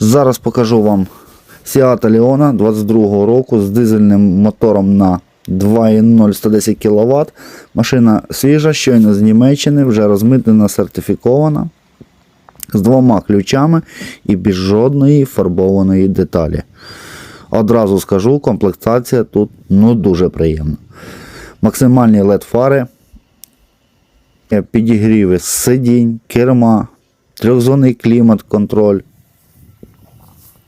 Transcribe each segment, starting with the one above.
Зараз покажу вам Seat Leona 22 року з дизельним мотором на 2.0 110 кВт. Машина свіжа, щойно з Німеччини, вже розмитнена, сертифікована. З двома ключами і без жодної фарбованої деталі. Одразу скажу, комплектація тут ну, дуже приємна. Максимальні LED фари, підігріви сидінь, керма, трьохзонний клімат, контроль.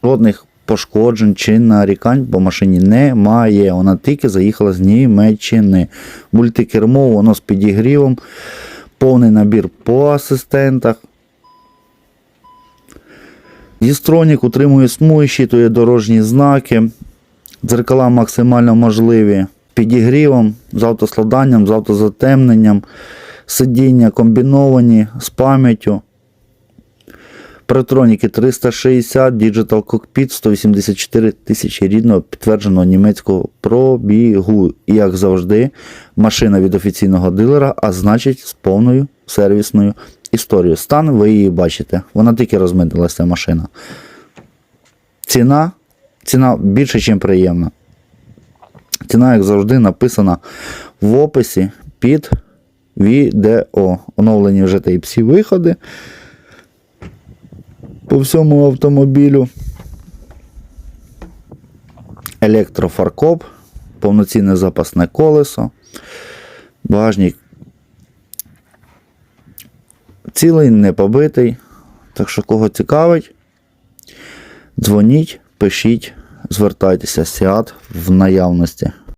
Жодних пошкоджень чи нарікань по машині немає. Вона тільки заїхала з Німеччини. Мультикермо, воно з підігрівом, повний набір по асистентах. Дістронік утримує смуги, щитує дорожні знаки. Дзеркала максимально можливі. Підігрівом, з автоскладанням, з автозатемненням, сидіння комбіновані з пам'яттю. Паратроніки 360, Digital Cockpit 184 тисячі рідного підтвердженого німецького пробігу. І, як завжди, машина від офіційного дилера, а значить з повною сервісною історією. Стан ви її бачите. Вона тільки розмитилася машина. Ціна, ціна більше, ніж приємна. Ціна, як завжди, написана в описі під відео. Оновлені вже Type-C виходи по всьому автомобілю. Електрофаркоп, повноцінне запасне колесо, багажник цілий, не побитий. Так що, кого цікавить, дзвоніть, пишіть, звертайтеся, Сіат в наявності.